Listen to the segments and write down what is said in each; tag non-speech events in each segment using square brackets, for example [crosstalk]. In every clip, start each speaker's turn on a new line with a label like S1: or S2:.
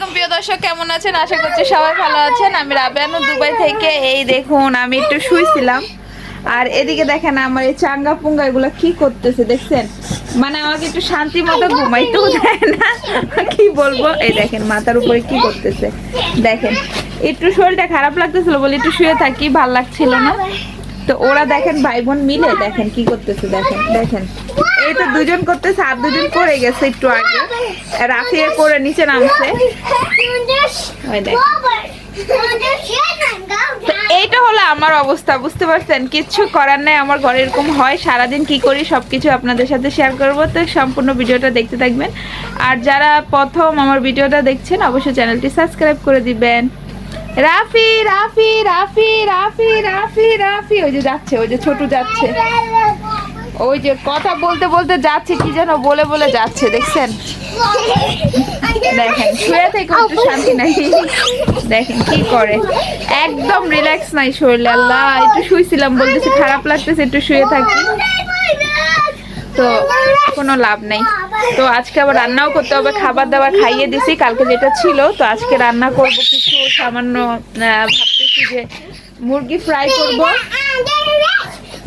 S1: আলাইকুম, প্রিয় দর্শক, কেমন আছেন? আশা করছি সবাই ভালো আছেন। আমি রাবেয়ানু দুবাই থেকে। এই দেখুন, আমি একটু শুইছিলাম। আর এদিকে দেখেন আমার এই চাঙ্গা পুঙ্গা এগুলো কি করতেছে, দেখছেন? মানে আমাকে একটু শান্তি মতো ঘুমাইতেও দেয় না। কি বলব? এই দেখেন, মাথার উপরে কি করতেছে। দেখেন, একটু শরীরটা খারাপ লাগতেছিল বলে একটু শুয়ে থাকি, ভালো লাগছিল না। তো ওরা দেখেন ভাই বোন মিলে দেখেন কি করতেছে, দেখেন দেখেন। এই তো দুজন করতেছে, আর দুজন পড়ে গেছে একটু আগে। রাফিয়ে করে নিচে নামছে। এইটা হলো আমার অবস্থা, বুঝতে পারছেন? কিচ্ছু করার নাই, আমার ঘরে এরকম হয়। সারাদিন কি করি, সবকিছু আপনাদের সাথে শেয়ার করব। তো সম্পূর্ণ ভিডিওটা দেখতে থাকবেন। আর যারা প্রথম আমার ভিডিওটা দেখছেন, অবশ্যই চ্যানেলটি সাবস্ক্রাইব করে দিবেন। রাফি রাফি রাফি রাফি রাফি রাফি। ওই যে যাচ্ছে, ওই যে ছোট যাচ্ছে। ওই যে কথা বলতে বলতে যাচ্ছে, কি যেন বলে বলে যাচ্ছে, দেখছেন? দেখেন, শুয়ে থেকে একটু শান্তি নাই। দেখেন কি করে। একদম রিল্যাক্স নাই শরীর, আল্লাহ, একটু শুয়েছিলাম বলতেছি, খারাপ লাগতেছে, একটু শুয়ে থাকি। তো কোনো লাভ নেই। তো আজকে আবার রান্নাও করতে হবে, খাবার দাবার খাইয়ে দিছি, কালকে যেটা ছিল, তো আজকে রান্না করব কিছু সামান্য ভাবতেছি যে মুরগি ফ্রাই করব।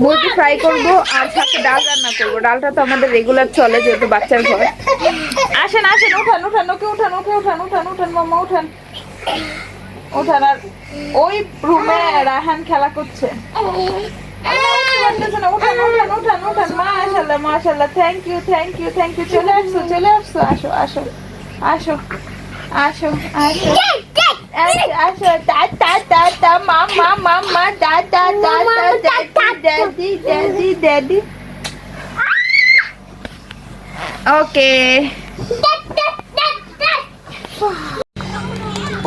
S1: মুরগি ফ্রাই করব আর সাথে ডাল রান্না করব। ডালটা তো আমাদের রেগুলার চলে যেহেতু বাচ্চার ঘর। আসেন আসেন, উঠান উঠান, ওকে উঠান ওকে, উঠান উঠান উঠান মামা উঠান। উঠান, আর ওই রুমে রাহান খেলা করছে। উঠান উঠান উঠান উঠান মাশাল্লাহ মাশাল্লাহ thank you thank you thank you চলে আসছো চলে আসছো আসো আসো আসো আসো আসো আসো আসো টা টা টা টা মা মা মা মা দা দা দা দা ড্যাডি ড্যাডি ড্যাডি ওকে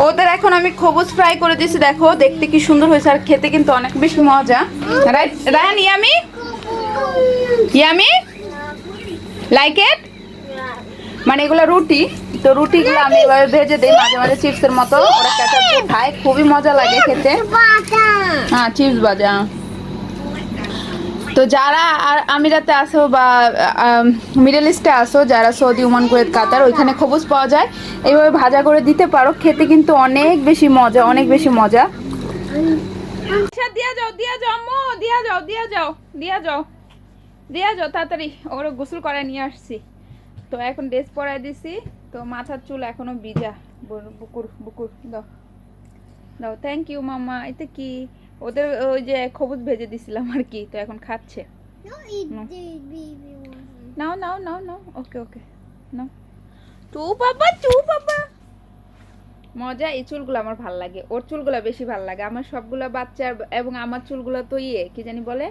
S1: ওদের এখন আমি খবুজ ফ্রাই করে দিয়েছি দেখো দেখতে কি সুন্দর হয়েছে আর খেতে কিন্তু অনেক বেশি মজা। Right Rayan yummy? Yummy? Like it মানে এগুলো রুটি তো রুটিগুলো আমি এভাবে ভেজে দিই মাঝে মাঝে চিপসের মতো। ওরা খায় খুবই মজা লাগে খেতে। হ্যাঁ চিপস ভাজা তো যারা আর আমিরাতে আসো বা মিডল ইস্টে আসো যারা সৌদি, ওমান, কুয়েত, কাতার, ওইখানে খবুজ পাওয়া যায়। এইভাবে ভাজা করে দিতে পারো, খেতে কিন্তু অনেক বেশি মজা, অনেক বেশি মজা। আচ্ছা যাও, দিয়া যাও যাও যাও যাও। যাও, তাড়াতাড়ি। ওরা গোসল করায় নিয়ে আসছি। তো এখন ড্রেস দিছি। তো চুল ভিজা। বুকুর বুকুর, দাও। দাও থ্যাংক ইউ মামা এতে কি? ওদের ওই যে খবুজ ভেজে দিছিলাম আর কি তো এখন খাচ্ছে। নাও নাও নাও নাও। ওকে ওকে। নাও। টু বাবা টু বাবা মজা এই চুলগুলো আমার ভালো লাগে। ওর চুলগুলো বেশি ভালো লাগে। আমার সবগুলো বাচ্চার এবং আমার চুলগুলো তো ইয়ে কি জানি বলে?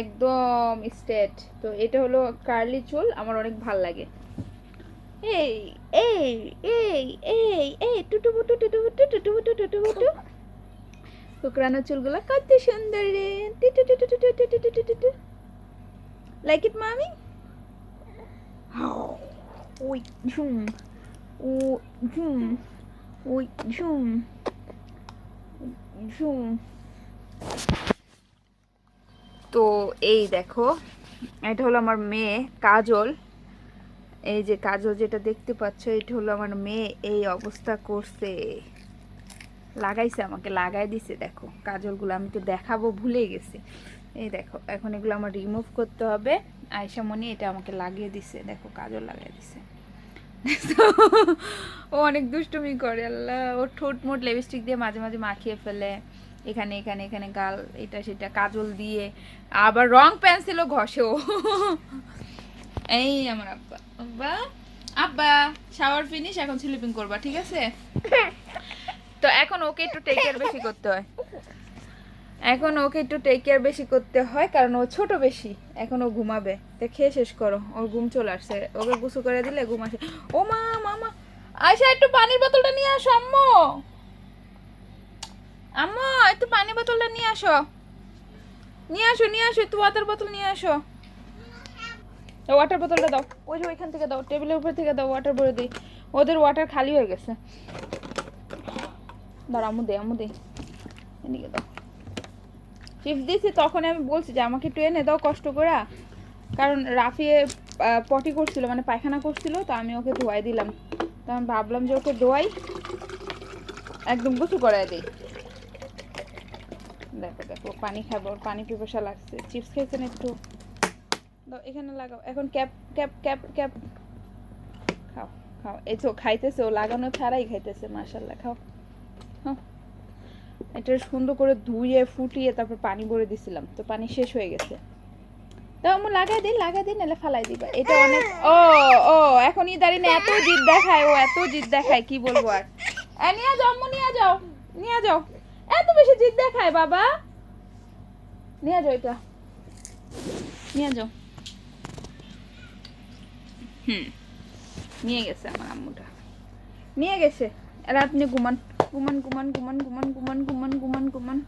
S1: একদম স্ট্রেট তো এটা হলো কার্লি চুল আমার অনেক ভালো লাগে। এই এই এই এই এই টুটু টুটু বুটু টুটু বুটু টুটু বুটু কুকরানো চুলগুলো কত সুন্দর রে লাইক ইট মামি ওই ঝুম ও ঝুম ওই ঝুম ঝুম তো এই দেখো এটা হলো আমার মেয়ে কাজল এই যে কাজল যেটা দেখতে পাচ্ছ এটা হলো আমার মেয়ে এই অবস্থা করছে লাগাইছে, আমাকে লাগাই দিছে। দেখো, কাজলগুলো আমি তো দেখাবো ভুলে গেছি। এই দেখো, এখন এগুলো আমার রিমুভ করতে হবে। আয়সা মনি এটা আমাকে লাগিয়ে দিছে। দেখো, কাজল লাগাই দিছে। ও অনেক দুষ্টুমি করে, আল্লাহ। ওর ঠোঁট মোট লিপস্টিক দিয়ে মাঝে মাঝে মাখিয়ে ফেলে। এখানে এখানে এখানে গাল, এটা, সেটা, কাজল দিয়ে। আবার রং পেন্সিলও ঘষেও এই আমার আব্বা। আব্বা আব্বা শাওয়ার ফিনিশ এখন স্লিপিং করবা, ঠিক আছে? তো এখন ওকে একটু টেক কেয়ার বেশি করতে হয়। এখন ওকে একটু টেক কেয়ার বেশি করতে হয়, কারণ ও ছোট বেশি। এখন ও ঘুমাবে। তো খেয়ে শেষ করো, ওর ঘুম চলে আসছে। ওকে গুছু করে দিলে ঘুম আসে। ও মা মামা আয়সা একটু পানির বোতলটা নিয়ে আসো, আম্মু। আম্মু, একটু পানির বোতলটা নিয়ে আসো। নিয়ে আসো নিয়ে আসো, একটু ওয়াটার বোতল নিয়ে আসো। ওয়াটার বোতলটা দাও। ওই যে ওইখান থেকে দাও টেবিলের উপর থেকে দাও ওয়াটার ভরে দিই ওদের ওয়াটার খালি হয়ে গেছে। দাঁড়া, আমু দে আমু দে। এদিকে দাও। চিপস দিয়েছি তখন আমি বলছি যে, আমাকে একটু এনে দাও কষ্ট করে। কারণ রাফিয়ে পটি করছিল মানে পায়খানা করছিল, তো আমি ওকে ধোয়াই দিলাম। তো আমি ভাবলাম যে ওকে ধোয়াই, একদম গুছু করাই দিই। দেখো দেখো পানি খাব পানি পিপাসা লাগছে। চিপস খেয়েছেন একটু? এখানে লাগাও। এখন ক্যাপ ক্যাপ ক্যাপ ক্যাপ। খাও খাও। এই তো খাইতেছে, ও লাগানো ছাড়াই খাইতেছে মাশাল্লাহ খাও। এটা সুন্দর করে ধুয়ে, ফুটিয়ে তারপর পানি ভরে দিছিলাম। তো পানি শেষ হয়ে গেছে। তো আমি লাগাই দিই লাগাই দিই নাহলে ফালাই দিবা। এটা অনেক ও ও, এখন ইদারি না এত জিদ দেখায়, ও এত জিদ দেখায়, কি বলব আর? নিয়ে যাও আম্মু, নিয়ে যাও নিয়ে যাও। এত বেশি জিদ দেখায়, বাবা। নিয়ে যাও এটা। নিয়ে যাও। হুম। নিয়ে গেছে আমার আম্মুটা। নিয়ে গেছে। আর আপনি ঘুমান। ঘুমান ঘুমান ঘুমান ঘুমান ঘুমান ঘুমান ঘুমান ঘুমান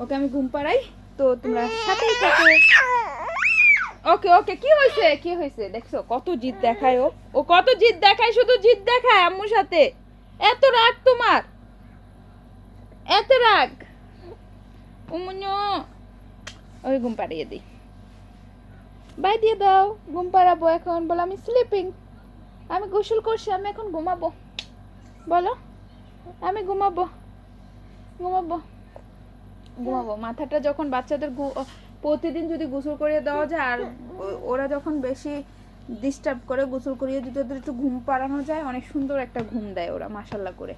S1: ওকে, আমি ঘুম পাড়াই, তো তোমরা সাথেই থাকো। ওকে ওকে, কি হয়েছে কি হয়েছে দেখছ, কত জিদ দেখায় ও। ও কত জিদ দেখায়? শুধু জিদ দেখায় আম্মুর সাথে। এত রাগ তোমার। এত রাগ। উমুño ওই ঘুম পাড়িয়ে দিই। বাই দিয়ে দাও, ঘুম পাড়াবো এখন। বলো, আমি স্লিপিং আমি গোসল করছি, আমি এখন ঘুমাবো। বলো। আমি ঘুমাবো। ঘুমাবো। ঘুমাবো। মাথাটা যখন বাচ্চাদের প্রতিদিন যদি গোসল করিয়ে দেওয়া যায়, আর ওরা যখন বেশি ডিস্টার্ব করে, গোসল করিয়ে যদি ওদের একটু ঘুম পাড়ানো যায়, অনেক সুন্দর একটা ঘুম দেয় ওরা মাসাল্লাহ করে।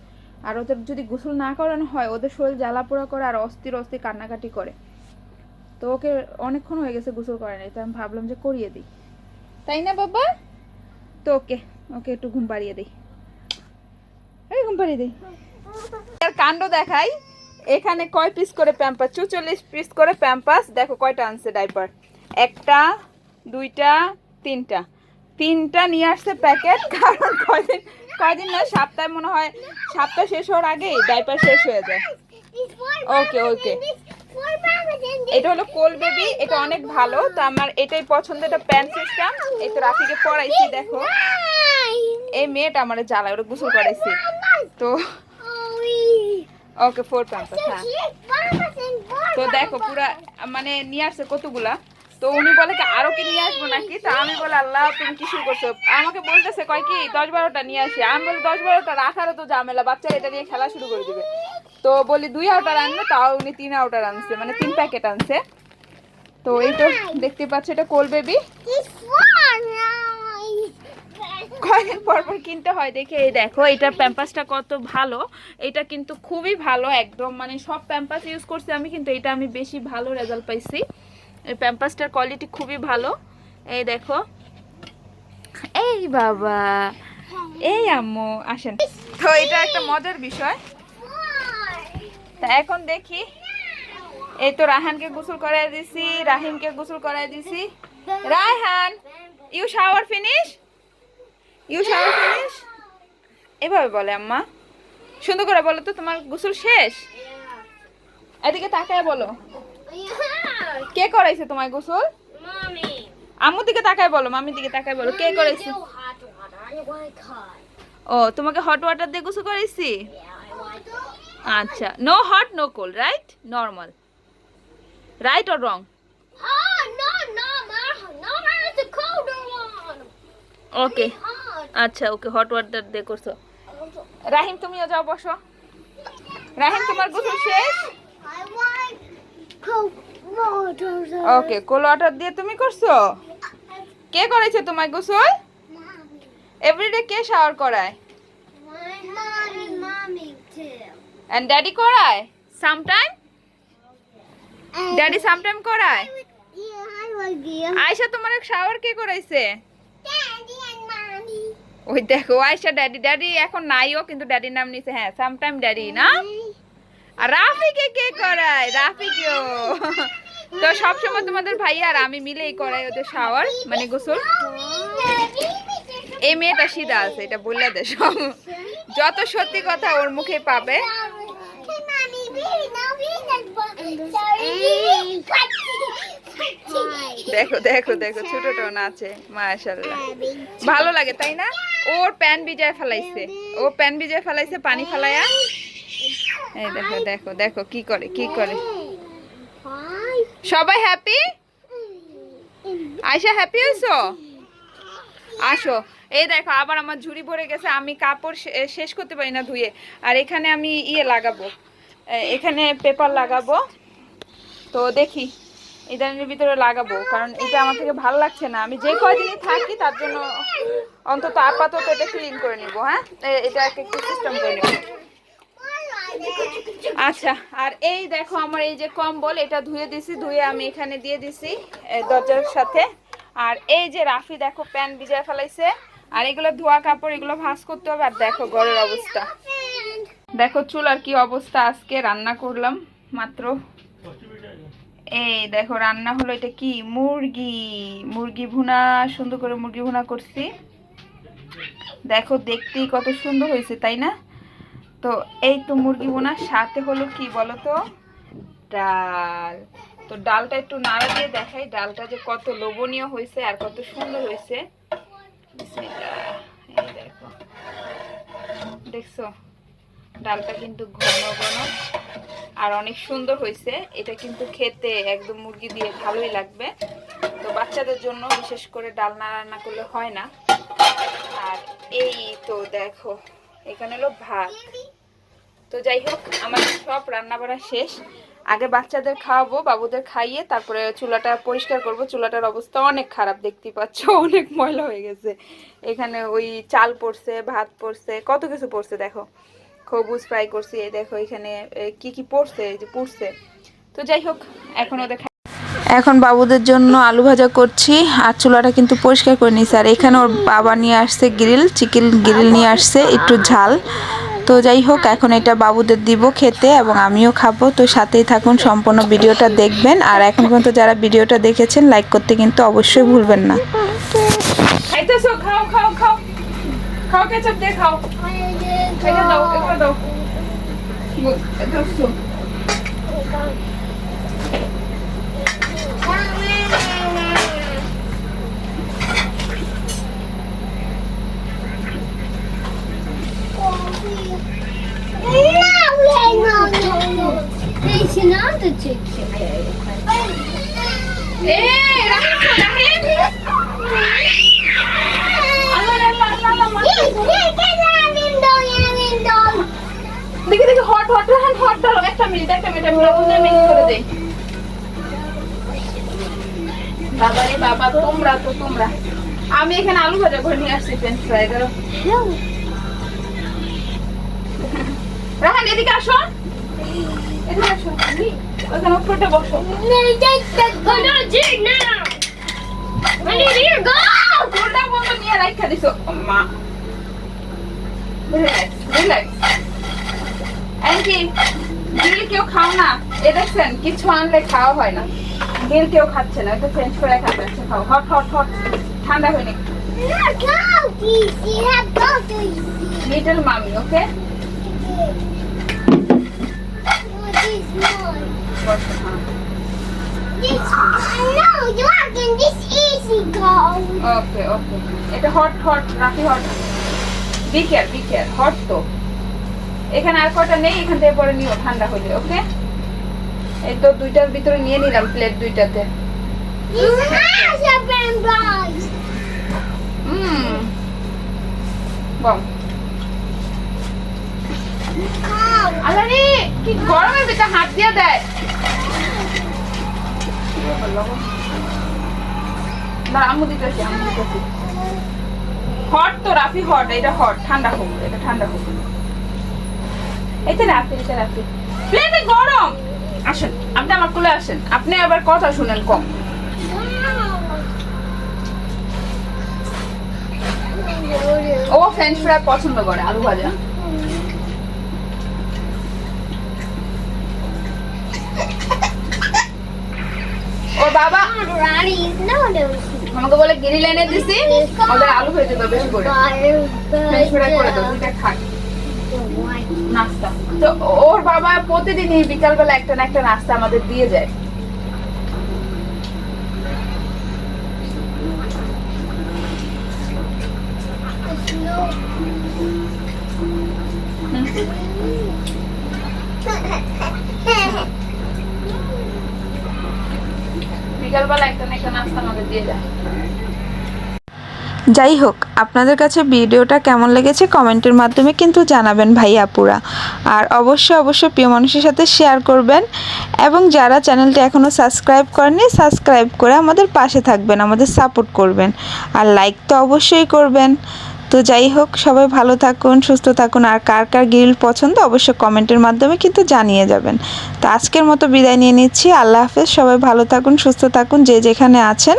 S1: আর ওদের যদি গোসল না করানো হয়, ওদের শরীর জ্বালা পোড়া করে আর অস্থির অস্থির কান্নাকাটি করে। তো ওকে অনেকক্ষণ হয়ে গেছে গোসল করে নাই তো আমি ভাবলাম যে করিয়ে দিই। তাই না বাবা? তো ওকে ওকে একটু ঘুম পাড়িয়ে দিই। এই ঘুম পাড়িয়ে আর কাণ্ড দেখাই, এখানে কয় পিস করে প্যাম্পাস চুচল্লিশ পিস করে প্যাম্পাস দেখো কয়টা আনছে ডাইপার একটা, দুইটা, তিনটা। তিনটা নিয়ে আসছে প্যাকেট কারণ কয়দিন কয়দিন না, সপ্তাহে মনে হয় সপ্তাহ শেষ হওয়ার আগেই ডাইপার শেষ হয়ে যায়। ওকে ওকে এটা হলো কোল বেবি এটা অনেক ভালো, তো আমার এটাই পছন্দ এটা প্যান্ট সিস্টেম এই তো রাফিকে পরাইছি, দেখো। এই মেয়েটা আমার জ্বালায়, ওরা গোসল করাইছি। তো ওকে ফোর প্যাম্পাস হ্যাঁ। তো দেখো পুরা মানে নিয়ে আসছে কতগুলা? তো উনি বলে কি আরও কি নিয়ে আসব নাকি? তো আমি বলে আল্লাহ তুমি কি শুরু করছ? আমাকে বলতেছে কয় কি দশ বারোটা নিয়ে আসি। আমি বলি দশ বারোটা রাখারও তো ঝামেলা বাচ্চা এটা নিয়ে খেলা শুরু করে দিবে। তো বলি দুই আউটার আনবে তাও উনি তিন আউটার আনছে মানে তিন প্যাকেট আনছে। তো এই তো দেখতে পাচ্ছ এটা কোল বেবি কয়েকদিন পর পর কিনতে হয়, দেখে এই দেখো এটার প্যাম্পাসটা কত ভালো। এটা কিন্তু খুবই ভালো, একদম মানে সব প্যাম্পাস ইউজ করছি আমি, কিন্তু এটা আমি বেশি ভালো রেজাল্ট পাইছি। এই প্যাম্পাসটার কোয়ালিটি খুবই ভালো। এই দেখো। এই বাবা, এই আম্মু, আসেন। তো এটা একটা মজার বিষয়। তা এখন দেখি। এই তো রাহানকে গোসল করাই দিছি, রাহিমকে গোসল করাই দিছি। Raihan you shower finish you shower finish এভাবে বলে আম্মা সুন্দর করে বলো তো তোমার গোসল শেষ এদিকে তাকায় বলো কে করাইছে তোমার গোসল. আম্মুর দিকে তাকায় বলো মামির দিকে তাকায় বলো কে করাইছে. ও তোমাকে হট ওয়াটার দিয়ে গোসল করাইছি আচ্ছা no hot no cold right normal right or wrong
S2: Oh.
S1: Okay. আচ্ছা ওকে হট ওয়াটার দিয়ে করছ। রাহিম তুমিও যাও বসো। রাহিম তোমার গোসল শেষ. ওকে কোল ওয়াটার দিয়ে তুমি করছ? কে করেছে তোমার গোসল? এভরিডে কে শাওয়ার করায়? এন্ড ড্যাডি করায়? সামটাইম ড্যাডি সামটাইম করায়? আয়শা তোমার শাওয়ার কে করাইছে. ওই দেখো আয়শা ড্যাডি ড্যাডি এখন নাইও কিন্তু ড্যাডির নাম নিছে হ্যাঁ সামটাইম ড্যাডি না আর রাফিকে কে করায় রাফিকেও তো সবসময় তোমাদের ভাই আর আমি মিলেই করাই ওদের শাওয়ার মানে গোসল এই মেয়েটা সিধা আছে এটা বললে দে সব যত সত্যি কথা ওর মুখে পাবে দেখো দেখো দেখো ছোটটা নাচে মাশাল্লাহ ভালো লাগে তাই না? ওর প্যান ভিজায় ফেলাইছে। ও প্যান ভিজায় ফেলাইছে পানি ফেলাইয়া এই দেখো দেখো দেখো কি করে কি করে। সবাই হ্যাপি আয়শা হ্যাপি হয়েছো আসো। এই দেখো আবার আমার ঝুড়ি ভরে গেছে আমি কাপড় শেষ করতে পারি না ধুয়ে। আর এখানে আমি ইয়ে লাগাবো। এখানে পেপার লাগাবো। তো দেখি। ইদানির ভিতরে লাগাবো, কারণ এটা আমার থেকে ভালো লাগছে না। আমি যে কয়দিনই থাকি, তার জন্য অন্তত আপাতত এটা ক্লিন করে নিব হ্যাঁ? এটা একটু সিস্টেম করে নিব। আচ্ছা আর এই দেখো আমার এই যে কম্বল, এটা ধুয়ে দিছি, ধুয়ে আমি এখানে দিয়ে দিছি দরজার সাথে। আর এই যে রাফি, দেখো, প্যান ভিজায় ফেলাইছে। আর এগুলো ধোয়া কাপড়, এগুলো ভাঁজ করতে হবে, আর দেখো ঘরের অবস্থা। দেখো চুলার কি অবস্থা, আজকে রান্না করলাম মাত্র। এই দেখো, রান্না হলো এটা কি? মুরগি। মুরগি ভুনা, সুন্দর করে মুরগি ভুনা করছি। দেখো, দেখতেই কত সুন্দর হয়েছে, তাই না? তো এই তো মুরগি বোনার সাথে হলো কি বলো তো ডাল। তো ডালটা একটু নাড়া দিয়ে দেখাই, ডালটা যে কত লোভনীয় হয়েছে আর কত সুন্দর হয়েছে। দেখো। দেখছ? ডালটা কিন্তু ঘন ঘন। আর অনেক সুন্দর হয়েছে। এটা কিন্তু খেতে একদম মুরগি দিয়ে ভালোই লাগবে। তো বাচ্চাদের জন্য বিশেষ করে ডাল না রান্না করলে হয় না। আর এই তো দেখো, এখানে হলো ভাত। তো যাই হোক আমাদের সব রান্না বাড়া শেষ। আগে বাচ্চাদের খাওয়াবো, বাবুদের খাইয়ে তারপরে চুলাটা পরিষ্কার করব। চুলাটার অবস্থা অনেক খারাপ, দেখতে পাচ্ছ, [laughs] অনেক ময়লা হয়ে গেছে। এখানে ওই চাল পড়ছে, ভাত পড়ছে, কত কিছু পড়ছে দেখো। খবুজ ফ্রাই করছি এই দেখো এখানে কি কি পড়ছে এই যে পড়ছে। তো যাই হোক এখন ওদের এখন বাবুদের জন্য আলু ভাজা করছি আর চুলাটা কিন্তু পরিষ্কার করে নিয়েছি। আর এখানে ওর বাবা নিয়ে আসছে গ্রিল চিকেন গ্রিল নিয়ে আসছে একটু ঝাল। তো যাই হোক এখন এটা বাবুদের দিব খেতে এবং আমিও খাব। তো সাথেই থাকুন সম্পূর্ণ ভিডিওটা দেখবেন। আর এখন পর্যন্ত যারা ভিডিওটা দেখেছেন লাইক করতে কিন্তু অবশ্যই ভুলবেন না। খাও খাও খাও। খাও খাও। এটা দাও এটা দাও ধরছো
S2: No, no, no, no. It's another chicken.
S1: এই রাখো রাহেন আল্লাহ আল্লাহ আল্লাহ আল্লাহ
S2: Yes, yes, yes, I'm in dog, I'm in dog.
S1: দেখি দেখি হট হট রাহেন হট ডালো একটা মিনিট একটা মিনিট আমি রাহুনের মিক্স করে দেই। বাবা রে বাবা তোমরা তো তোমরা। আমি এখানে আলু ভাজা করে নিয়ে আসছি ফ্রেঞ্চ ফ্রাই করো রাহান এদিকে আসো। এদিকে আসো ওখানে উপরটা বসো. ওটা বন্ধ নিয়ে রাখা দিছো। মা রিল্যাক্স রিল্যাক্স এমনকি গিল কেউ খাও না। এ দেখছেন, কিছু আনলে খাওয়া হয় না। গিল কেউ খাচ্ছে না, এটা চেঞ্জ করে খাবে আচ্ছা খাও। Hot hot hot. ঠান্ডা হয়নি. লিটল মামি ওকে এটা হট হট রাখি hot be care be care hot তো। এখানে আর কটা নেই, এখান থেকে পরে নিও, ঠান্ডা হলে ওকে? এই তো দুইটার ভিতরে নিয়ে নিলাম প্লেট দুইটাতে। হাত দিয়ে দেয়। দিতেছি হট তো রাফি হট এটা হট ঠান্ডা হোক, এটা ঠান্ডা হোক। আপনি আবার কথা শুনেন, কম। ও ফ্রেঞ্চ ফ্রাই পছন্দ করে, আলু ভাজা। বাবা, আমাকে বলে গিরি লাইনে দিছি ওদের আলু ভেজে দাও বেশি করে। ফ্রেঞ্চ ফ্রাই করে দাও দুইটা খাই নাস্তা তো ওর বাবা প্রতিদিনই বিকালবেলা একটা না একটা নাস্তা আমাদের দিয়ে যায়। বিকালবেলা একটা না একটা নাস্তা আমাদের দিয়ে যায়। যাই হোক আপনাদের কাছে ভিডিওটা কেমন লেগেছে কমেন্টের মাধ্যমে কিন্তু জানাবেন ভাই আপুরা। আর অবশ্যই অবশ্যই প্রিয় মানুষের সাথে শেয়ার করবেন এবং যারা চ্যানেলটি এখনও সাবস্ক্রাইব করেনি সাবস্ক্রাইব করে আমাদের পাশে থাকবেন, আমাদের সাপোর্ট করবেন। আর লাইক তো অবশ্যই করবেন। তো যাই হোক সবাই ভালো থাকুন, সুস্থ থাকুন। আর কার কার গ্রিল পছন্দ অবশ্যই কমেন্টের মাধ্যমে কিন্তু জানিয়ে যাবেন। তো আজকের মতো বিদায় নিয়ে নিচ্ছি। আল্লাহ হাফেজ। সবাই ভালো থাকুন, সুস্থ থাকুন, যে যেখানে আছেন।